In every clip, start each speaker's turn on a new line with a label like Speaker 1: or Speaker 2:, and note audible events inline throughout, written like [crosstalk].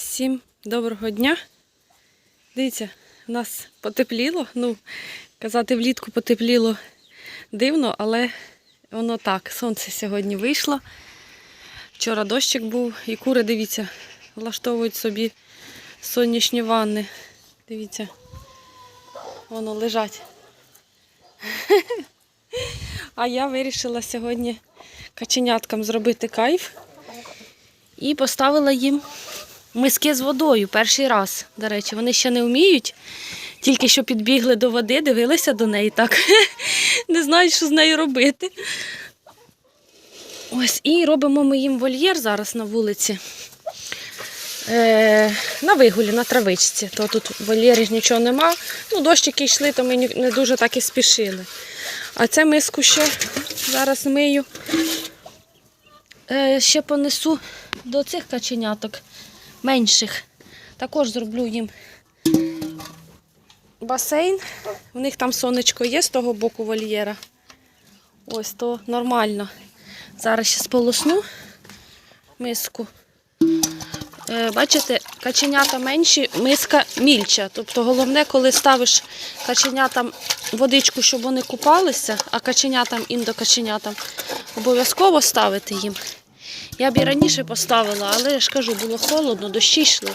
Speaker 1: Всім доброго дня. Дивіться, у нас потепліло. Ну, казати влітку потепліло дивно, але воно так. Сонце сьогодні вийшло. Вчора дощик був і кури, дивіться, влаштовують собі сонячні ванни. Дивіться, воно лежать. [laughs] А я вирішила сьогодні каченяткам зробити кайф і поставила їм миски з водою перший раз. До речі, вони ще не вміють. Тільки що підбігли до води, дивилися до неї так. [laughs] Не знають, що з нею робити. Ось, і робимо ми їм вольєр зараз на вулиці. Е, на вигулі, на травичці. То тут в вольєрі нічого нема. Ну, дощики йшли, то ми не дуже так і спішили. А це миску ще зараз мию. Е, ще понесу до цих каченяток менших. Також зроблю їм басейн. У них там сонечко є з того боку вольєра. Ось то нормально. Зараз ще сполосну миску. Е, Бачите, каченята менші, миска мільча. Тобто головне, коли ставиш каченятам водичку, щоб вони купалися, а каченятам, індокаченятам, обов'язково ставити їм. Я б і раніше поставила, але я ж кажу, було холодно, дощі йшли,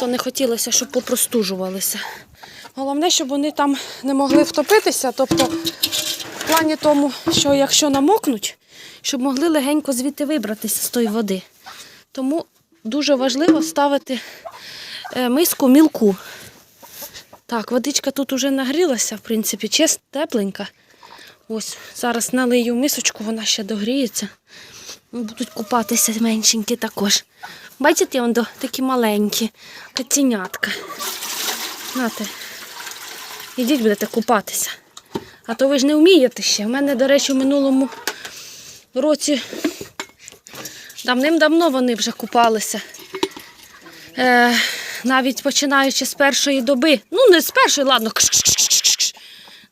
Speaker 1: то не хотілося, щоб попростужувалися. Головне, щоб вони там не могли втопитися, тобто в плані тому, що якщо намокнуть, щоб могли легенько звідти вибратися з тої води. Тому дуже важливо ставити е, миску мілку. Так, водичка тут уже нагрілася, в принципі, чист, тепленька. Ось, зараз налию мисочку, вона ще догріється. Будуть купатися меншенькі також. Бачите, он до такі маленькі, котенятка. Нате. Ідіть будете купатися. А то ви ж не вмієте ще. У мене, до речі, в минулому році давним-давно вони вже купалися. Е, навіть починаючи з першої доби. Ну, не з першої, ладно,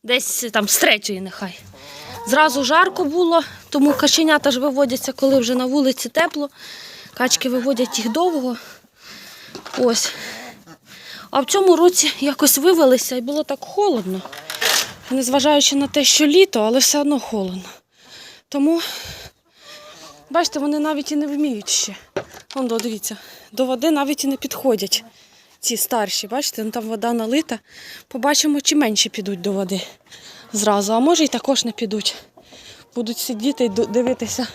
Speaker 1: десь там з третьої нехай. Зразу жарко було, тому каченята ж виводяться, коли вже на вулиці тепло. Качки виводять їх довго. Ось. А в цьому році якось вивелися і було так холодно. Незважаючи на те, що літо, але все одно холодно. Тому, бачите, вони навіть і не вміють ще. Вон, дивіться, до води навіть і не підходять. Ці старші, бачите, там вода налита. Побачимо, чи менші підуть до води зразу, а може і також не підуть. Будуть сидіти і дивитися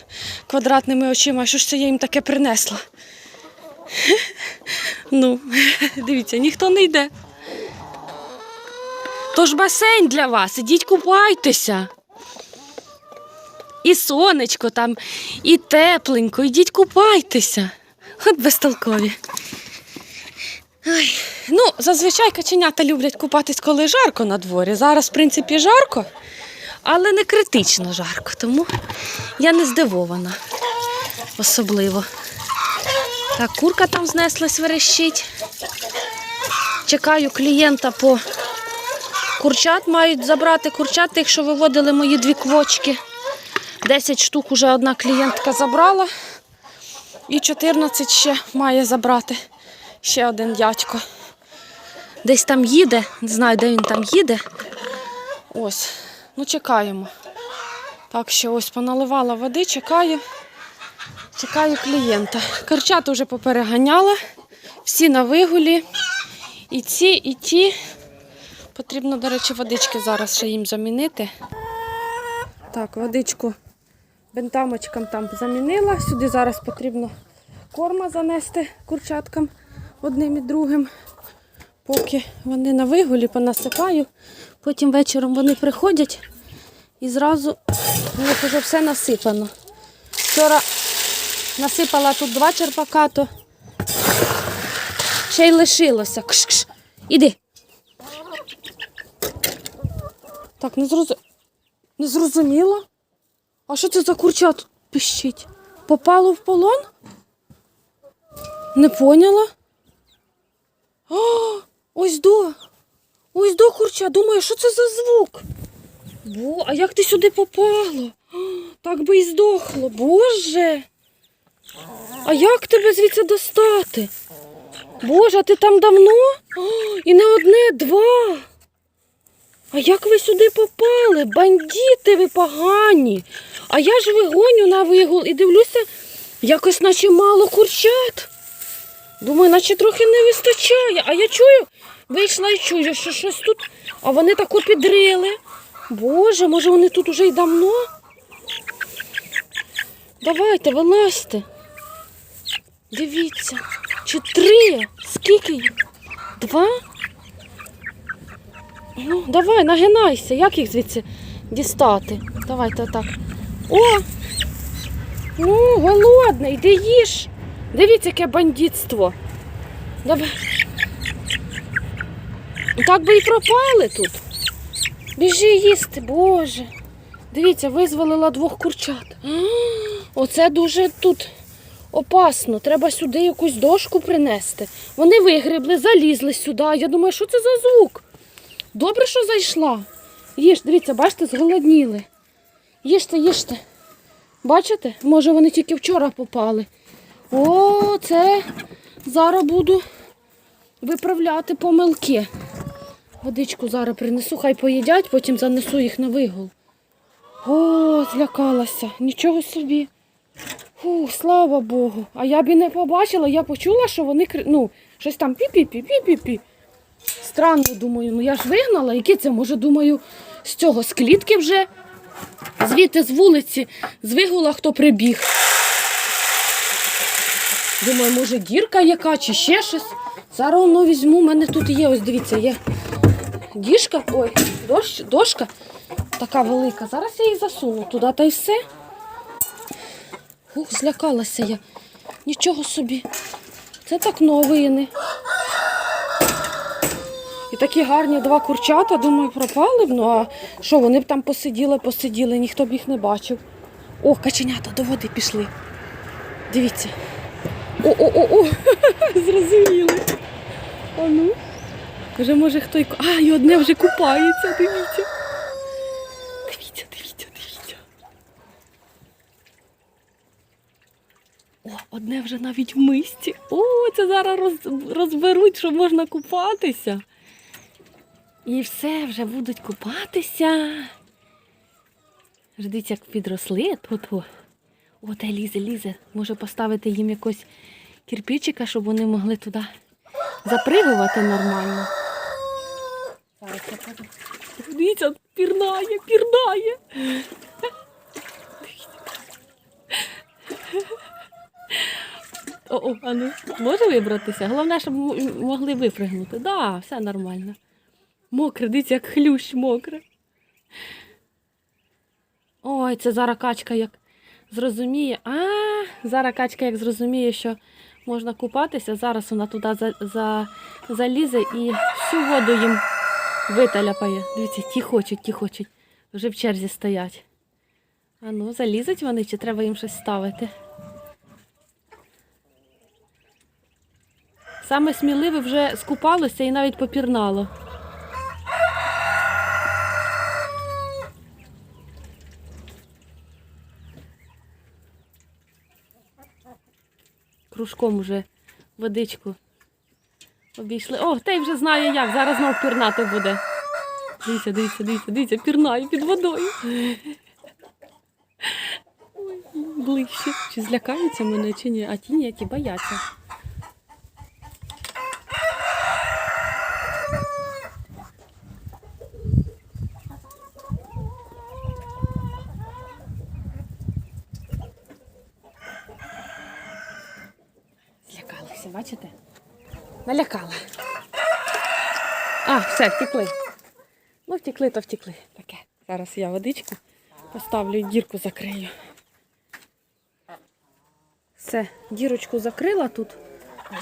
Speaker 1: квадратними очима, що ж це я їм таке принесла. [laughs] Ну, [laughs] дивіться, ніхто не йде. Тож басейн для вас, ідіть купайтеся. І сонечко там, і тепленько, ідіть купайтеся. От безтолкові. Ой. Ну, зазвичай каченята люблять купатись, коли жарко на дворі. Зараз, в принципі, жарко, але не критично жарко, тому я не здивована особливо. Так, курка там знеслась, верещить. Чекаю клієнта по курчат. Мають забрати курчат, тих, що виводили мої дві квочки. 10 штук уже одна клієнтка забрала. І 14 ще має забрати ще один дядько. Десь там їде, не знаю, де він там їде. Ось, ну чекаємо. Так що ось поналивала води, чекаю. Чекаю клієнта. Карчат вже попереганяла, всі на вигулі. І ці, і ті. Потрібно, до речі, водички зараз ще їм замінити. Так, водичку бентамочкам там замінила. Сюди зараз потрібно корма занести курчаткам одним і другим. Поки вони на вигулі понасипаю. Потім вечором вони приходять і зразу у них вже все насипано. Вчора насипала тут два черпака, то ще й лишилося. Кш-кш. Іди. Так, не, зроз... не зрозуміло. А що це за курча тут пищить? Попало в полон? Не поняла? О, ось до. Ось до курча. Думаю, що це за звук? Бо, а як ти сюди попало? Так би і здохло. Боже. А як тебе звідси достати? Боже, а ти там давно? І не одне, два. А як ви сюди попали? Бандіти ви погані. А я ж вигоню на вигул і дивлюся, якось наче мало курчат. Думаю, наче трохи не вистачає. А я чую, вийшла і чую, що щось тут, а вони тако підрили. Боже, може вони тут уже й давно? Давайте, вилазьте. Дивіться. Чи три? Скільки їх? Два? Ну, давай, нагинайся. Як їх звідси дістати? Давайте отак. О! Ну, голодний, йди їж. Дивіться, яке бандитство. Давай. Так би і пропали тут. Біжи їсти, Боже. Дивіться, визволила двох курчат. Оце дуже тут опасно. Треба сюди якусь дошку принести. Вони вигрібли, залізли сюди. Я думаю, що це за звук? Добре, що зайшла. Їж, дивіться, бачите, зголодніли. Їжте, їжте. Бачите? Може, вони тільки вчора попали. О, це зараз буду виправляти помилки. Водичку зараз принесу, хай поїдять, потім занесу їх на вигул. О, злякалася. Нічого собі. Фу, слава Богу. А я б і не побачила, я почула, що вони ну, щось там пі-пі-пі, пі-пі-пі. Странно, думаю, ну я ж вигнала, яке це, може, думаю, з цього, з клітки вже, звідти з вулиці, з вигула хто прибіг. Думаю, може, дірка яка чи ще щось. Зараз воно візьму, у мене тут є, ось дивіться, є діжка, ой, дощ, дошка така велика. Зараз я її засуну туди та й все. Ух, злякалася я. Нічого собі. Це так новини. І такі гарні два курчата, думаю, пропали б. Ну а що, вони б там посиділи, посиділи, ніхто б їх не бачив. О, каченята до води пішли. Дивіться. О-о-о-о! [laughs] Зрозуміли. А ну. Вже може хто й. А, і одне вже купається, дивіться. Дивіться, дивіться, дивіться. О, одне вже навіть в мисті. О, це зараз роз, розберуть, що можна купатися. І все, вже будуть купатися. Дивіться, як підросли тут. О, О, та лізе, лізе. Може поставити їм якось кирпичика, щоб вони могли туди запригувати нормально. Дивіться, пірнає, пірнає. О, а ну, може вибратися? Головне, щоб могли випригнути. Так, да, все нормально. Мокре, дивіться, як хлющ мокре. Ой, це зараз качка як зрозуміє. А, зараз качка як зрозуміє, що можна купатися, зараз вона туди за, за, залізе і всю воду їм виталяпає. Дивіться, ті хочуть, ті хочуть. Вже в черзі стоять. А ну, залізуть вони, чи треба їм щось ставити? Саме сміливе вже скупалося і навіть попірнало. Кружком уже водичку обійшли. О, та й вже знає як, зараз знов пірнати буде. Дивіться, дивіться, дивіться, дивіться, пірнаю під водою. Ой, ближче. Чи злякаються мене, чи ні? А ті ніякі бояться. Злякалися, бачите? Налякала. А, все, втекли. Ну, втекли, то втекли. Таке. Зараз я водичку поставлю і дірку закрию. Все, дірочку закрила тут.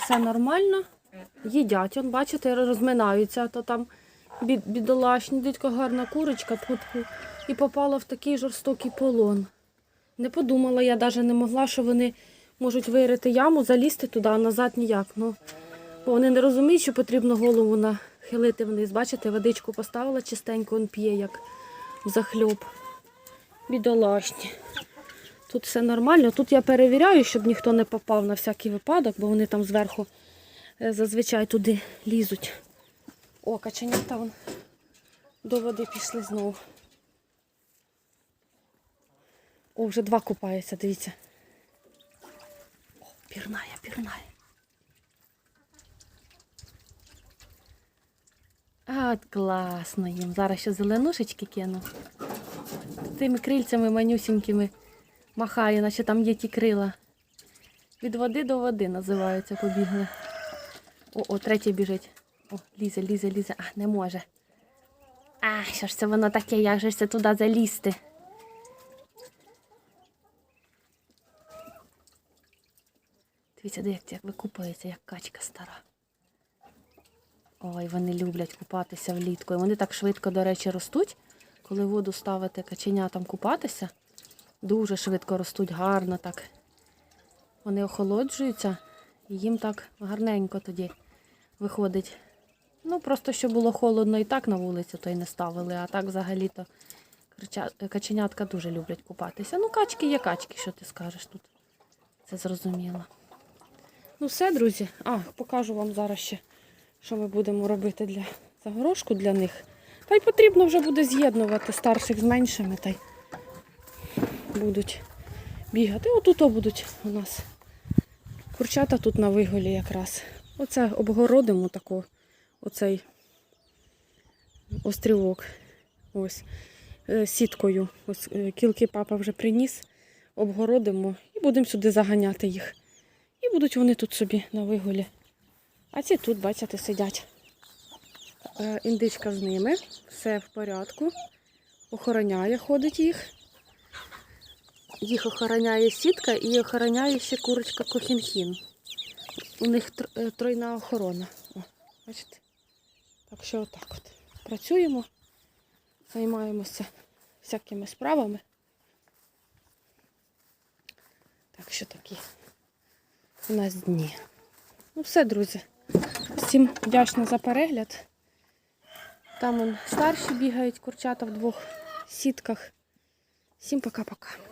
Speaker 1: Все нормально. Їдять, он, бачите, розминаються, то там бід, бідолашні, дідько гарна курочка тьфу-тьфу, і попала в такий жорстокий полон. Не подумала, я навіть не могла, що вони можуть вирити яму, залізти туди, а назад ніяк. Ну, бо вони не розуміють, що потрібно голову нахилити вниз. Бачите, водичку поставила чистенько, він п'є, як в захльоб. Бідолашні. Тут все нормально. Тут я перевіряю, щоб ніхто не попав на всякий випадок, бо вони там зверху е, зазвичай туди лізуть. О, каченята вон до води пішли знову. О, вже два купаються, дивіться. О, пірнає, пірнає. От класно їм. Зараз ще зеленушечки кину. Тими крильцями манюсінькими махає, наче там є ті крила. Від води до води називаються, побігли. О, о, третій біжить. О, лізе, лізе, лізе. А, не може. А, що ж це воно таке, як же ж це туди залізти? Дивіться, дивіться, як викупається, як качка стара. Ой, вони люблять купатися влітку. І вони так швидко, до речі, ростуть. Коли воду ставити каченятам купатися, дуже швидко ростуть, гарно так. Вони охолоджуються, і їм так гарненько тоді виходить. Ну, просто що було холодно і так на вулиці, то й не ставили. А так взагалі-то каченятка дуже люблять купатися. Ну, качки є качки, що ти скажеш тут. Це зрозуміло. Ну, все, друзі. А, покажу вам зараз ще, що ми будемо робити для загорошку для них. Та й потрібно вже буде з'єднувати старших з меншими, та й будуть бігати. Отут будуть у нас. Курчата тут на виголі якраз. Оце обгородимо тако, оцей острілок. Ось. Е, Сіткою. Ось е, кілки папа вже приніс, обгородимо і будемо сюди заганяти їх. І будуть вони тут собі на виголі. А ці тут, бачите, сидять. Е, Індичка з ними, все в порядку. Охороняє, ходить їх. Їх охороняє сітка і охороняє ще курочка кохінхін. У них е, тройна охорона. О, бачите? Так що отак от. Працюємо, займаємося всякими справами. Так що такі у нас дні. Ну все, друзі. Всім вдячна за перегляд. Там старші бігають, курчата в двох сітках. Всім пока-пока.